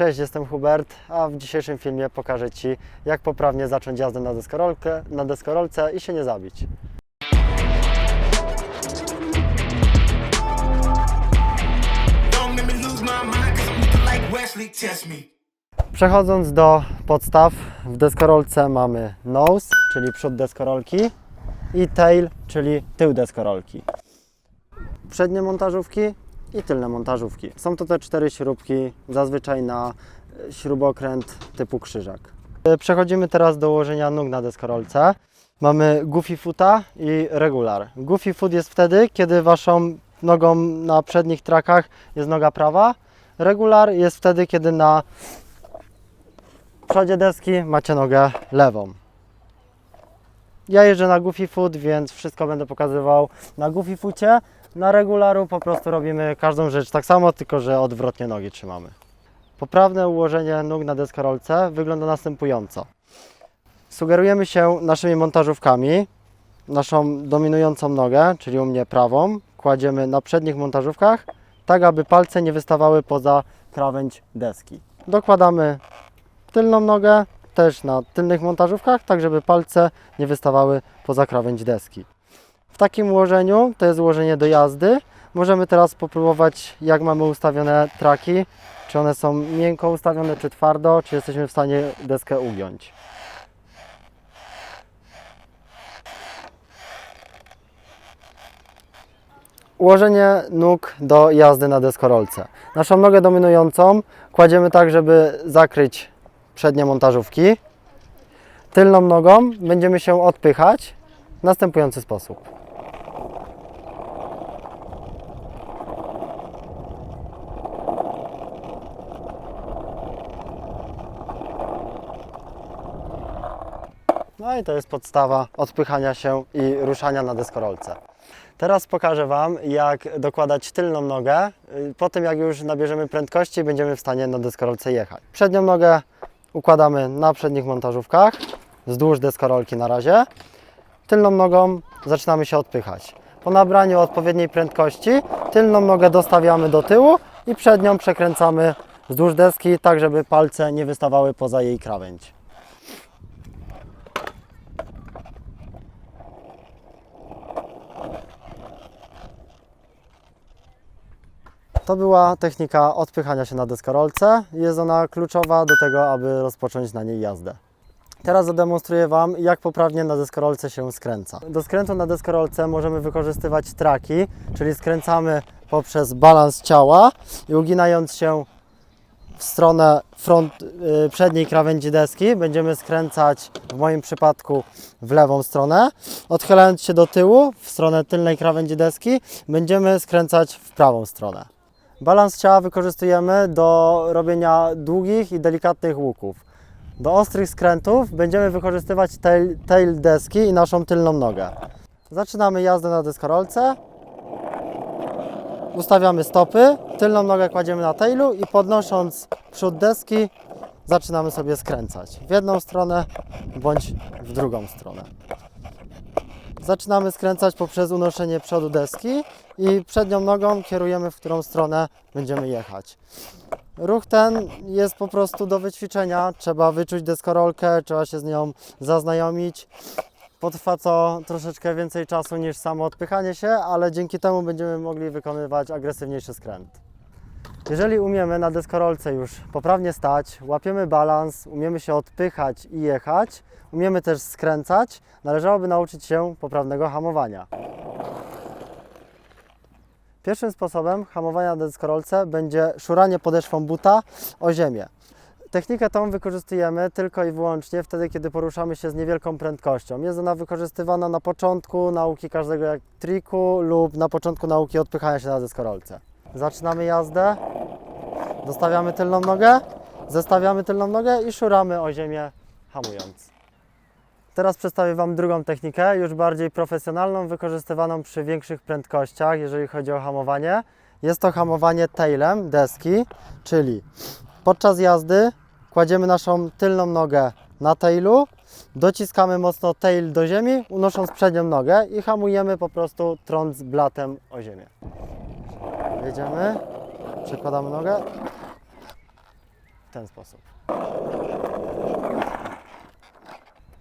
Cześć, jestem Hubert, a w dzisiejszym filmie pokażę Ci, jak poprawnie zacząć jazdę na deskorolkę, na deskorolce i się nie zabić. Przechodząc do podstaw, w deskorolce mamy nose, czyli przód deskorolki i tail, czyli tył deskorolki. Przednie montażówki i tylne montażówki. Są to te cztery śrubki, zazwyczaj na e, śrubokręt typu krzyżak. E, Przechodzimy teraz do ułożenia nóg na deskorolce. Mamy goofy foota i regular. Goofy foot jest wtedy, kiedy Waszą nogą na przednich trakach jest noga prawa. Regular jest wtedy, kiedy na przodzie deski macie nogę lewą. Ja jeżdżę na Goofy Foot, więc wszystko będę pokazywał na Goofy Foocie. Na regularu po prostu robimy każdą rzecz tak samo, tylko że odwrotnie nogi trzymamy. Poprawne ułożenie nóg na deskorolce wygląda następująco. Sugerujemy się naszymi montażówkami. Naszą dominującą nogę, czyli u mnie prawą, kładziemy na przednich montażówkach, tak aby palce nie wystawały poza krawędź deski. Dokładamy tylną nogę też na tylnych montażówkach, tak żeby palce nie wystawały poza krawędź deski. W takim ułożeniu, to jest ułożenie do jazdy, możemy teraz popróbować jak mamy ustawione traki, czy one są miękko ustawione, czy twardo, czy jesteśmy w stanie deskę ugiąć. Ułożenie nóg do jazdy na deskorolce. Naszą nogę dominującą kładziemy tak, żeby zakryć przednie montażówki. Tylną nogą będziemy się odpychać w następujący sposób. No i to jest podstawa odpychania się i ruszania na deskorolce. Teraz pokażę Wam, jak dokładać tylną nogę. Y, Po tym, jak już nabierzemy prędkości, będziemy w stanie na deskorolce jechać. Przednią nogę układamy na przednich montażówkach, wzdłuż deskorolki na razie. Tylną nogą zaczynamy się odpychać. Po nabraniu odpowiedniej prędkości, tylną nogę dostawiamy do tyłu i przednią przekręcamy wzdłuż deski, tak żeby palce nie wystawały poza jej krawędź. To była technika odpychania się na deskorolce. Jest ona kluczowa do tego, aby rozpocząć na niej jazdę. Teraz zademonstruję Wam, jak poprawnie na deskorolce się skręca. Do skrętu na deskorolce możemy wykorzystywać traki, czyli skręcamy poprzez balans ciała i uginając się w stronę front, y, przedniej krawędzi deski będziemy skręcać w moim przypadku w lewą stronę. Odchylając się do tyłu w stronę tylnej krawędzi deski będziemy skręcać w prawą stronę. Balans ciała wykorzystujemy do robienia długich i delikatnych łuków. Do ostrych skrętów będziemy wykorzystywać tail, tail deski i naszą tylną nogę. Zaczynamy jazdę na deskorolce. Ustawiamy stopy, tylną nogę kładziemy na tailu i podnosząc przód deski zaczynamy sobie skręcać w jedną stronę bądź w drugą stronę. Zaczynamy skręcać poprzez unoszenie przodu deski i przednią nogą kierujemy, w którą stronę będziemy jechać. Ruch ten jest po prostu do wyćwiczenia. Trzeba wyczuć deskorolkę, trzeba się z nią zaznajomić. Potrwa to troszeczkę więcej czasu niż samo odpychanie się, ale dzięki temu będziemy mogli wykonywać agresywniejszy skręt. Jeżeli umiemy na deskorolce już poprawnie stać, łapiemy balans, umiemy się odpychać i jechać, umiemy też skręcać, należałoby nauczyć się poprawnego hamowania. Pierwszym sposobem hamowania na deskorolce będzie szuranie podeszwą buta o ziemię. Technikę tą wykorzystujemy tylko i wyłącznie wtedy, kiedy poruszamy się z niewielką prędkością. Jest ona wykorzystywana na początku nauki każdego triku lub na początku nauki odpychania się na deskorolce. Zaczynamy jazdę, dostawiamy tylną nogę, zestawiamy tylną nogę i szuramy o ziemię hamując. Teraz przedstawię Wam drugą technikę, już bardziej profesjonalną, wykorzystywaną przy większych prędkościach, jeżeli chodzi o hamowanie. Jest to hamowanie tailem deski, czyli podczas jazdy kładziemy naszą tylną nogę na tailu, dociskamy mocno tail do ziemi, unosząc przednią nogę i hamujemy po prostu trąc blatem o ziemię. Jedziemy, przekładamy nogę w ten sposób.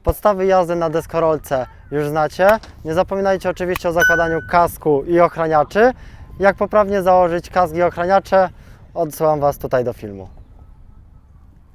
Podstawy jazdy na deskorolce już znacie. Nie zapominajcie oczywiście o zakładaniu kasku i ochraniaczy. Jak poprawnie założyć kask i ochraniacze, odsyłam Was tutaj do filmu.